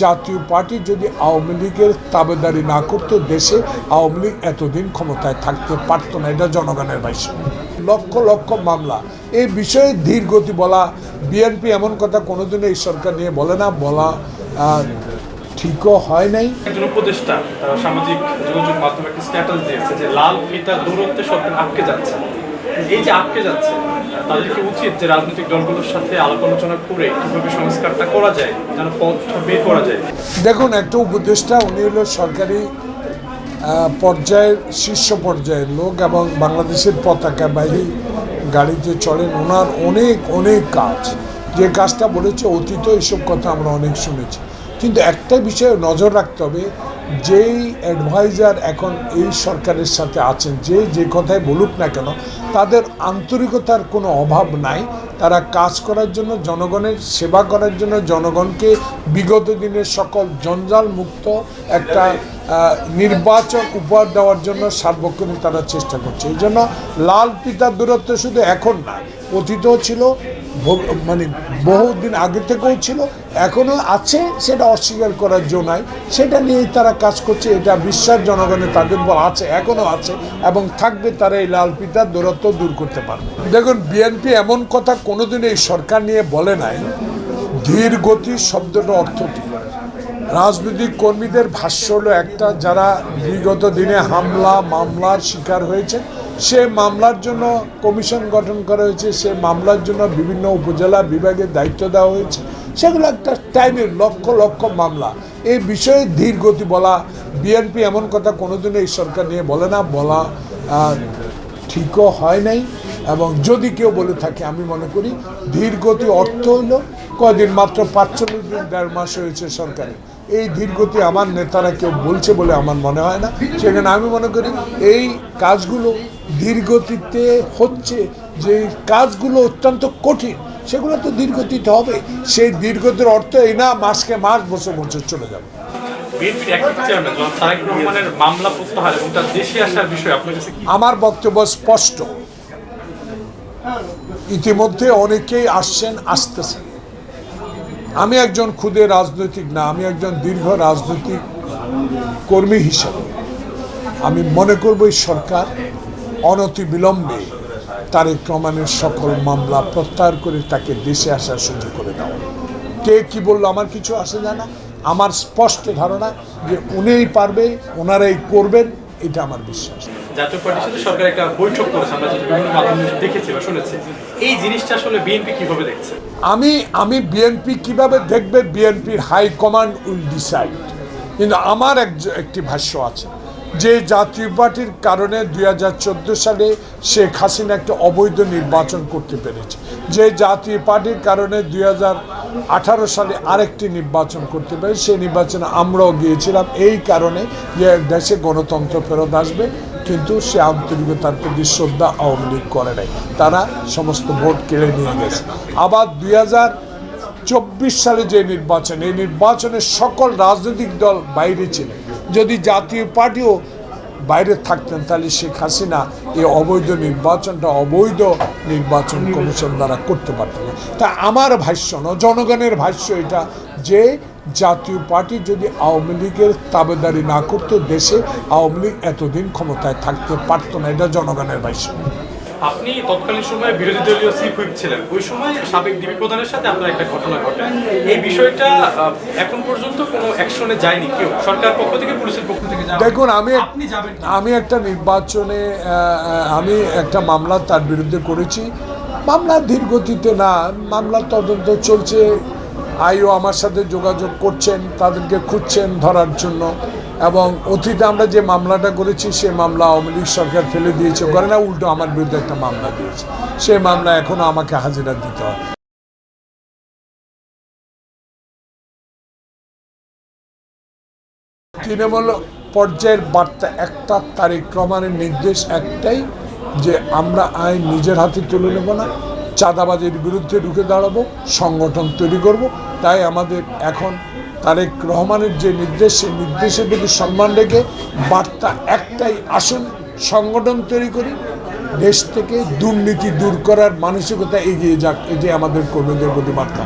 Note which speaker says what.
Speaker 1: জাতীয় পার্টি যদি আওয়ামী লীগের তাবেদারি না করতো, দেশে আওয়ামী লীগ এতদিন ক্ষমতায় থাকতে পারতো না। এটা জনগণের ভাষ্য। লক্ষ লক্ষ মামলা। এই বিষয়ে ধীর গতি বলা বিএনপি এমন কথা কোনোদিনও এই সরকার নিয়ে বলে না। বলা ঠিকও হয় নাই।
Speaker 2: একজন উপদেষ্টা সামাজিক যোগাযোগ মাধ্যমে একটা স্ট্যাটাস দিয়েছে যে, লাল ফিতার দূরত্বে সরকার আটকে যাচ্ছে। এই যে আটকে যাচ্ছে তাদেরকে উচিত যে রাজনৈতিক দলগুলোর সাথে আলাপ আলোচনা করে কীভাবে সংস্কারটা করা যায়, যেন পথ বের করা যায়?
Speaker 1: দেখুন, একটা উপদেষ্টা, উনি হলো সরকারি পর্যায়ের, শীর্ষ পর্যায়ের লোক এবং বাংলাদেশের পতাকা পতাকাবাহী গাড়িতে চলেন ওনার অনেক অনেক কাজ। যে কাজটা বলেছে অতীত এইসব কথা আমরা অনেক শুনেছি। কিন্তু একটা বিষয়ে নজর রাখতে হবে যেই অ্যাডভাইজার এখন এই সরকারের সাথে আছেন, যে যে কথাই বলুক না কেন, তাদের আন্তরিকতার কোনো অভাব নাই। তারা কাজ করার জন্য, জনগণের সেবা করার জন্য, জনগণকে বিগত দিনের সকল জঞ্জাল মুক্ত একটা নির্বাচন উপহার দেওয়ার জন্য সার্বক্ষণিক তারা চেষ্টা করছে। এই জন্য লাল পিতার দূরত্ব শুধু এখন না, অতীতও ছিল মানে বহুদিন আগে থেকেও ছিল এখনও আছে, সেটা অস্বীকার করার জন্য সেটা নিয়েই তারা কাজ করছে, এটা বিশ্বাস জনগণের তাদের আছে এখনও আছে, এবং থাকবে তারা এই লাল পিতার দূরত্ব দূর করতে পারবে। দেখুন, বিএনপি এমন কথা কোনোদিন এই সরকার নিয়ে বলে নাই। ধীর গতি শব্দটা অর্থ কী? রাজনৈতিক কর্মীদের ভাষ্য হলো একটা, যারা বিগত দিনে হামলা, মামলার শিকার হয়েছে সে মামলার জন্য কমিশন গঠন করা হয়েছে, সে মামলার জন্য বিভিন্ন উপজেলা বিভাগের দায়িত্ব দেওয়া হয়েছে। সেগুলো একটা টাইমের লক্ষ লক্ষ মামলা। এই বিষয়ে ধীর গতি বলা বিএনপি এমন কথা কোনোদিনও এই সরকার নিয়ে বলে না, বলা ঠিকও হয় নাই। এবং যদি কেউ বলে থাকে, আমি মনে করি ধীর গতি অর্থ হইল কদিন মাত্র পাঁচচল্লিশ দিন, দেড় মাস হয়েছে সরকারের। এই ধীরগতি আমার নেতারা কেউ বলছে বলে আমার মনে হয় না। সেখানে আমি মনে করি এই কাজগুলো ধীরগতিতে হচ্ছে যে কাজগুলো অত্যন্ত কঠিন সেগুলো তো ধীরগতিতে হবে। সেই ধীরগতির অর্থ এই না মাসকে মাস বছর বছর চলে যাবে। আমার বক্তব্য স্পষ্ট। ইতিমধ্যে অনেকেই আসছেন আসতেছেন। আমি একজন ক্ষুদে রাজনৈতিক না আমি একজন দীর্ঘ রাজনৈতিক কর্মী হিসেবে। আমি মনে করব এই সরকার অনতি বিলম্বে তারেক রহমানের সকল মামলা প্রত্যাহার করে তাকে দেশে আসার সুযোগ করে দেওয়া কে কি বলল? আমার কিছু আসে যায় না। আমার স্পষ্ট ধারণা যে উনিই পারবে ওনারাই করবেন এটা আমার বিশ্বাস।
Speaker 2: জাতীয় পার্টির সাথে সরকার একটা বৈঠক করেছে আমরা যেটা বিভিন্ন মাধ্যমে দেখেছি বা শুনেছি। এই জিনিসটা আসলে বিএনপি কীভাবে দেখছে?
Speaker 1: আমি আমি বিএনপি কীভাবে দেখবে? বিএনপির হাই কমান্ড উইল ডিসাইড। কিন্তু আমার এক একটি ভাষ্য আছে। যে জাতীয় পার্টির কারণে দুই হাজার চোদ্দ সালে শেখ হাসিনা একটা অবৈধ নির্বাচন করতে পেরেছে। যে জাতীয় পার্টির কারণে দুই হাজার আঠারো সালে আরেকটি নির্বাচন করতে পেরে সেই নির্বাচনে আমরাও গিয়েছিলাম। এই কারণে যে দেশে গণতন্ত্র ফেরত আসবে, কিন্তু সে আন্তরিকতার প্রতি শ্রদ্ধা আওয়ামী লীগ করে নাই। তারা সমস্ত ভোট কেড়ে নিয়ে গেছে। আবার দুই চব্বিশ সালে যে নির্বাচন, এই নির্বাচনে সকল রাজনৈতিক দল বাইরে ছিলেন। যদি জাতীয় পার্টিও বাইরে থাকতেন, তাহলে শেখ হাসিনা এই অবৈধ নির্বাচনটা অবৈধ নির্বাচন কমিশন দ্বারা করতে পারত না। তা আমার ভাষ্য না, জনগণের ভাষ্য এটা যে জাতীয় পার্টি যদি আওয়ামী লীগের তাবেদারি না করতো, দেশে আওয়ামী লীগ এতদিন ক্ষমতায় থাকতে পারতো না, এটা জনগণের ভাষ্য।
Speaker 2: আপনি তৎকালীন সময়ে বিরোধী দলীয় চিফ হুইপ ছিলেন। ওই সময় সাবেক ডিবি প্রধানের সাথে আপনার একটা ঘটনা ঘটে। এই বিষয়টা এখন কোনো অ্যাকশনে যায়নি কেউ? সরকার পক্ষ থেকে পুলিশের পক্ষ থেকে
Speaker 1: দেখুন আমি
Speaker 2: আপনি যাবেন
Speaker 1: আমি একটা নির্বাচনে আমি একটা মামলা তার বিরুদ্ধে করেছি। মামলা ধীর গতিতে না মামলার তদন্ত চলছে। আইও আমার সাথে যোগাযোগ করছেন তাদেরকে খুঁজছেন ধরার জন্য। এবং অতীতে আমরা যে মামলাটা করেছি সে মামলা আওয়ামী লীগ সরকার ফেলে দিয়েছে। করে না উল্টো আমার বিরুদ্ধে একটা মামলা দিয়েছে। সেই মামলা এখনও আমাকে হাজিরা দিতে হয়। তৃণমূল পর্যায়ের বার্তা একটা তারিখ রহমানের নির্দেশ একটাই যে আমরা আইন নিজের হাতে তুলে নেব না, চাঁদাবাজির বিরুদ্ধে ঢুকে দাঁড়াবো, সংগঠন তৈরি করব। তাই আমাদের এখন তারেক রহমানের যে নির্দেশ, সেই নির্দেশের প্রতি সম্মান রেখে বার্তা একটাই, আসুন সংগঠন তৈরি করি। দেশ থেকে দুর্নীতি দূর করার মানসিকতা এগিয়ে যাক এটি আমাদের কর্মীদের প্রতি বার্তা।